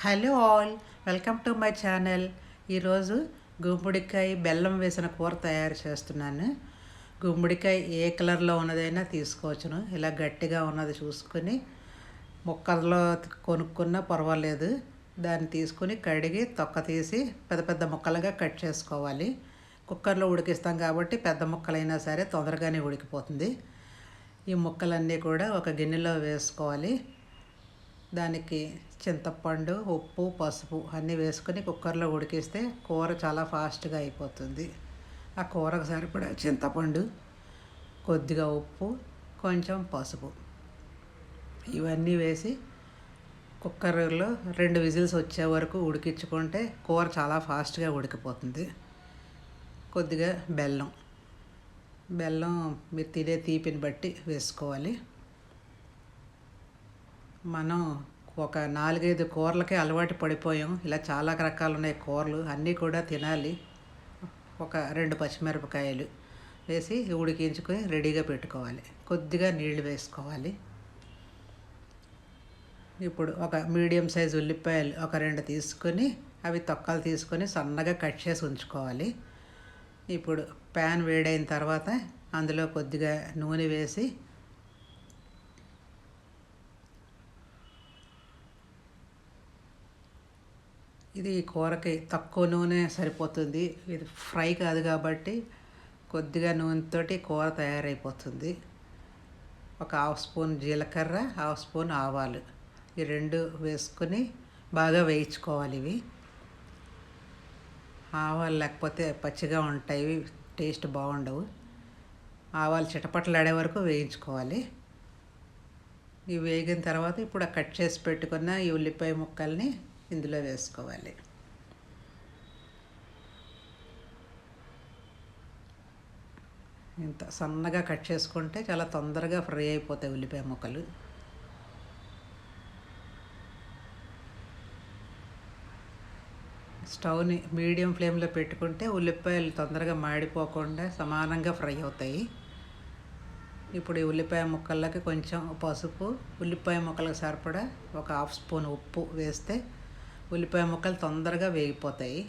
Hello all welcome to my channel. ఈరోజు గుమ్మడికాయ బెల్లం వేసిన కూర తయారు చేస్తున్నాను. గుమ్మడికాయ ఏ కలర్లో ఉన్నదైనా తీసుకోవచ్చును. ఇలా గట్టిగా ఉన్నది చూసుకొని ముక్కల్లో కొనుక్కున్నా పర్వాలేదు. దాన్ని తీసుకొని కడిగి తొక్క తీసి పెద్ద పెద్ద ముక్కలుగా కట్ చేసుకోవాలి. కుక్కర్లో ఉడికిస్తాం కాబట్టి పెద్ద ముక్కలైనా సరే తొందరగానే ఉడికిపోతుంది. ఈ ముక్కలన్నీ కూడా ఒక గిన్నెలో వేసుకోవాలి. దానికి చింతపండు ఉప్పు పసుపు అన్నీ వేసుకొని కుక్కర్లో ఉడికిస్తే కూర చాలా ఫాస్ట్గా అయిపోతుంది. ఆ కూరకు సరిపడా చింతపండు కొద్దిగా ఉప్పు కొంచెం పసుపు. ఇవన్నీ వేసి కుక్కర్లో రెండు విజిల్స్ వచ్చే వరకు ఉడికించుకుంటే కూర చాలా ఫాస్ట్గా ఉడికిపోతుంది. కొద్దిగా బెల్లం. బెల్లం మీరు తినే తీపిని బట్టి వేసుకోవాలి. మనం ఒక నాలుగైదు కూరలకే అలవాటు పడిపోయాం. ఇలా చాలా రకాలు ఉన్నాయి కూరలు. అన్నీ కూడా తినాలి. ఒక రెండు పచ్చిమిరపకాయలు వేసి ఉడికించుకొని రెడీగా పెట్టుకోవాలి. కొద్దిగా నీళ్ళు వేసుకోవాలి. ఇప్పుడు ఒక మీడియం సైజ్ ఉల్లిపాయలు ఒక రెండు తీసుకొని అవి తొక్కలు తీసుకొని సన్నగా కట్ చేసి ఉంచుకోవాలి. ఇప్పుడు ప్యాన్ వేడైన తర్వాత అందులో కొద్దిగా నూనె వేసి ఇది కూరకి తక్కువ నూనె సరిపోతుంది. ఇది ఫ్రై కాదు కాబట్టి కొద్దిగా నూనెతోటి కూర తయారైపోతుంది. ఒక హాఫ్ స్పూన్ జీలకర్ర హాఫ్ స్పూన్ ఆవాలు. ఈ రెండు వేసుకొని బాగా వేయించుకోవాలి ఇవి. ఆవాలు లేకపోతే పచ్చిగా ఉంటాయి టేస్ట్ బాగుండవు. ఆవాలు చిటపటలాడే వరకు వేయించుకోవాలి. ఇవి వేగిన తర్వాత ఇప్పుడు కట్ చేసి పెట్టుకున్న ఈ ఉల్లిపాయ ముక్కల్ని ఇందులో వేసుకోవాలి. ఇంత సన్నగా కట్ చేసుకుంటే చాలా తొందరగా ఫ్రై అయిపోతాయి ఉల్లిపాయ ముక్కలు. స్టవ్ని మీడియం ఫ్లేమ్లో పెట్టుకుంటే ఉల్లిపాయలు తొందరగా మాడిపోకుండా సమానంగా ఫ్రై అవుతాయి. ఇప్పుడు ఈ ఉల్లిపాయ ముక్కలకి కొంచెం పసుపు ఉల్లిపాయ ముక్కలకు సరిపడా ఒక హాఫ్ స్పూన్ ఉప్పు వేస్తే ఉల్లిపాయ ముక్కలు తొందరగా వేగిపోతాయి.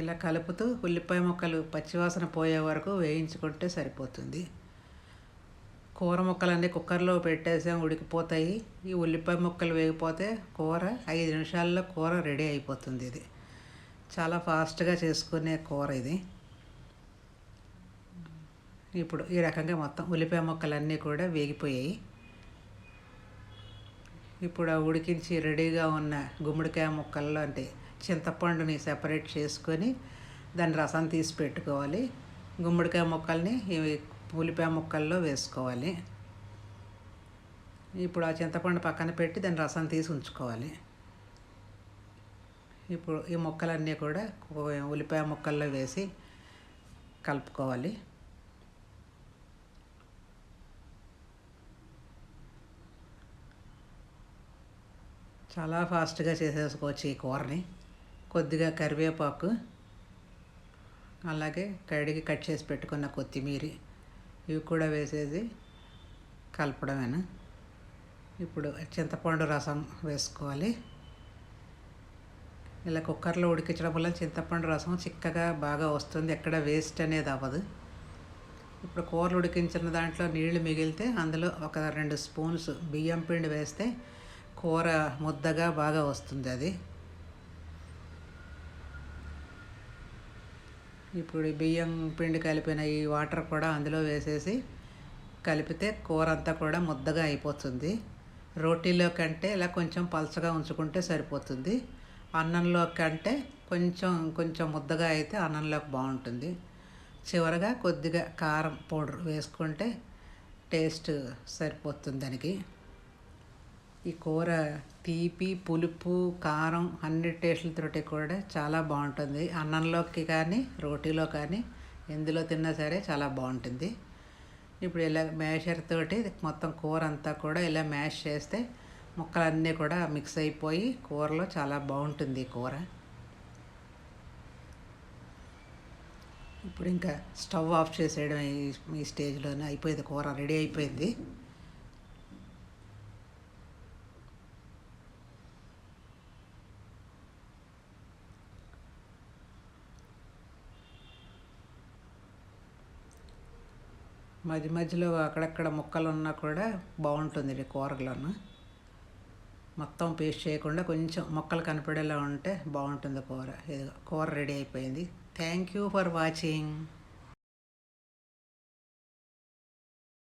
ఇలా కలుపుతూ ఉల్లిపాయ ముక్కలు పచ్చివాసన పోయే వరకు వేయించుకుంటే సరిపోతుంది. కూర ముక్కలన్నీ కుక్కర్లో పెట్టేసాం ఉడికిపోతాయి. ఈ ఉల్లిపాయ ముక్కలు వేగిపోతే కూర ఐదు నిమిషాల్లో కూర రెడీ అయిపోతుంది ఇది. చాలా ఫాస్ట్గా చేసుకునే కూర ఇది. ఇప్పుడు ఈ రకంగా మొత్తం ఉల్లిపాయ ముక్కలన్నీ కూడా వేగిపోయాయి. ఇప్పుడు ఆ ఉడికించి రెడీగా ఉన్న గుమ్మడికాయ ముక్కల్లో అంటే చింతపండుని సెపరేట్ చేసుకొని దాని రసం తీసి పెట్టుకోవాలి. గుమ్మడికాయ ముక్కల్ని ఇవి పూలిపాయ ముక్కల్లో వేసుకోవాలి. ఇప్పుడు ఆ చింతపండు పక్కన పెట్టి దాని రసం తీసి ఉంచుకోవాలి. ఇప్పుడు ఈ ముక్కలన్నీ కూడా ఉల్లిపాయ ముక్కల్లో వేసి కలుపుకోవాలి. చాలా ఫాస్ట్గా చేసేసుకోవచ్చు ఈ కూరని. కొద్దిగా కరివేపాకు అలాగే కడిగి కట్ చేసి పెట్టుకున్న కొత్తిమీర ఇవి కూడా వేసేసి కలపడమేనా. ఇప్పుడు చింతపండు రసం వేసుకోవాలి. ఇలా కుక్కర్లో ఉడికించడం వల్ల చింతపండు రసం చిక్కగా బాగా వస్తుంది. ఎక్కడ వేస్ట్ అనేది అవ్వదు. ఇప్పుడు కూరలు ఉడికించిన దాంట్లో నీళ్ళు మిగిలితే అందులో ఒక రెండు స్పూన్స్ బియ్యం పిండి వేస్తే కూర ముద్దగా బాగా వస్తుంది అది. ఇప్పుడు బియ్యం పిండి కలిపిన ఈ వాటర్ కూడా అందులో వేసేసి కలిపితే కూర అంతా కూడా ముద్దగా అయిపోతుంది. రోటీలో కంటే ఇలా కొంచెం పలచగా ఉంచుకుంటే సరిపోతుంది. అన్నంలో కంటే కొంచెం కొంచెం ముద్దగా అయితే అన్నంలోకి బాగుంటుంది. చివరగా కొద్దిగా కారం పౌడర్ వేసుకుంటే టేస్ట్ సరిపోతుంది దానికి. ఈ కూర తీపి పులుపు కారం అన్ని టేస్టులతోటి కూడా చాలా బాగుంటుంది. అన్నంలోకి కానీ రోటీలో కానీ ఎందులో తిన్నా సరే చాలా బాగుంటుంది. ఇప్పుడు ఇలా మ్యాషర్ తోటి మొత్తం కూర అంతా కూడా ఇలా మ్యాష్ చేస్తే ముక్కలన్నీ కూడా మిక్స్ అయిపోయి కూరలో చాలా బాగుంటుంది ఈ కూర. ఇప్పుడు ఇంకా స్టవ్ ఆఫ్ చేసేయడం ఈ స్టేజ్లోనే అయిపోయింది కూర రెడీ అయిపోయింది. మధ్య మధ్యలో అక్కడక్కడ ముక్కలు ఉన్నా కూడా బాగుంటుంది ఇది మొత్తం పేస్ట్ చేయకుండా కొంచెం మొక్కలు కనపడేలా ఉంటే బాగుంటుంది కూర. ఇది కూర రెడీ అయిపోయింది. Thank you for watching